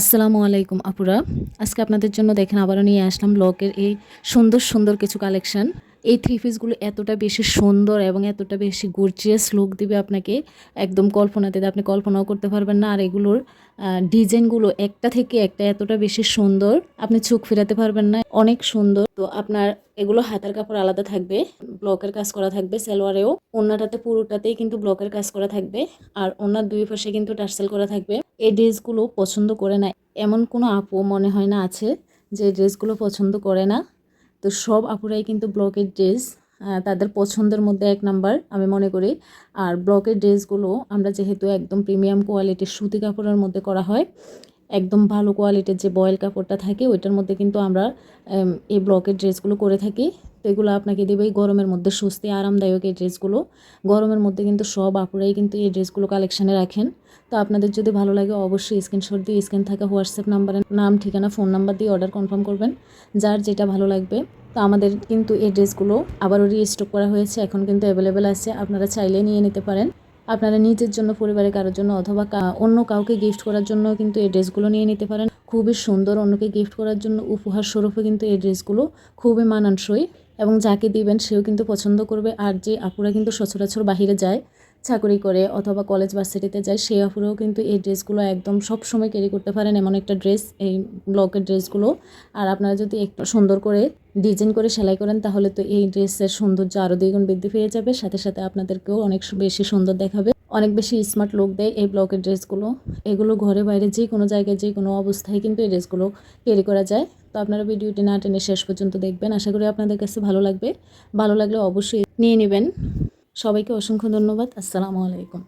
আসসালামু আলাইকুম আপুরা। আজকে আপনাদের জন্য দেখেন আবারও নিয়ে আসলাম ব্লকের এই সুন্দর সুন্দর কিছু কালেকশন এই থ্রি পিসগুলো এতটা বেশি সুন্দর এবং এতটা বেশি গর্জিয়াস লুক দিবে আপনাকে একদম কল্পনাতে। আপনি কল্পনাও করতে পারবেন না। আর এগুলোর ডিজাইনগুলো একটা থেকে একটা এতটা বেশি সুন্দর, আপনি চোখ ফেরাতে পারবেন না। অনেক সুন্দর। তো আপনার এগুলো হাতার কাপড় আলাদা থাকবে, ব্লকের কাজ করা থাকবে সালোয়ারেও। অন্যটাতে পুরোটাতেই কিন্তু ব্লকের কাজ করা থাকবে। আর ওনার দুই পাশে কিন্তু টার্সেল করা থাকবে। এই ড্রেসগুলো পছন্দ করে না। এমন কোনো আপু মনে হয় না আছে যে ড্রেসগুলো পছন্দ করে না। তো সব আপুরাই কিন্তু ব্লকের ড্রেস তাদের পছন্দের মধ্যে এক নাম্বার, আমি মনে করি। আর ব্লকের ড্রেসগুলো আমরা যেহেতু একদম প্রিমিয়াম কোয়ালিটির সুতি কাপড়ের মধ্যে করা হয়, একদম ভালো কোয়ালিটির যে বয়েল কাপড়টা থাকে, ওইটার মধ্যে কিন্তু আমরা এই ব্লকের ড্রেসগুলো করে থাকি। এগুলো আপনাকে দেবে গরমের মধ্যে স্বস্তি, আরামদায়ক এই ড্রেসগুলো। গরমের মধ্যে কিন্তু সব আপুরাই কিন্তু এই ড্রেসগুলো কালেকশানে রাখেন। তো আপনাদের যদি ভালো লাগে অবশ্যই স্ক্রিনশট দিয়ে স্ক্রিন থাকা হোয়াটসঅ্যাপ নাম্বারে নাম, ঠিকানা ফোন নাম্বার দিয়ে অর্ডার কনফার্ম করবেন। যার যেটা ভালো লাগবে। তো আমাদের কিন্তু এই ড্রেসগুলো আবারও রিস্টক করা হয়েছে, এখন কিন্তু অ্যাভেলেবেল আছে। আপনারা চাইলে নিয়ে নিতে পারেন। আপনারা নিজের জন্য, পরিবারের কারোর জন্য অথবা অন্য কাউকে গিফট করার জন্য কিন্তু এই ড্রেসগুলো নিয়ে নিতে পারেন। খুবই সুন্দর অন্যকে গিফট করার জন্য উপহার স্বরূপে কিন্তু এই ড্রেসগুলো খুবই মানানসই। এবং যাকে দিবেন সেও কিন্তু পছন্দ করবে। আর যে আপুরা কিন্তু সচরাচর বাহিরে যায়, চাকরি করে অথবা কলেজ ভার্সিটিতে যায়, সেই আপুরাও কিন্তু এই ড্রেসগুলো একদম সব সময় ক্যারি করতে পারেন। এমন একটা ড্রেস এই ব্লকের ড্রেসগুলো। আর আপনারা যদি একটু সুন্দর করে ডিজাইন করে সেলাই করেন, তাহলে তো এই ড্রেসের সৌন্দর্য আরও দ্বিগুণ বৃদ্ধি পেয়ে যাবে। সাথে সাথে আপনাদেরকেও অনেক বেশি সুন্দর দেখাবে। অনেক বেশি স্মার্ট লোক দেয় এই ব্লকের ড্রেসগুলো এগুলো ঘরে বাইরে যে কোনো জায়গায় যে কোনো অবস্থায় কিন্তু এই ড্রেসগুলো ক্যারি করা যায়। তো আপনারা ভিডিওটি না টেনে শেষ পর্যন্ত দেখবেন। আশা করি আপনাদের কাছে ভালো লাগবে। ভালো লাগলে অবশ্যই নিয়ে নেবেন। সবাইকে অসংখ্য ধন্যবাদ। আসসালামু আলাইকুম।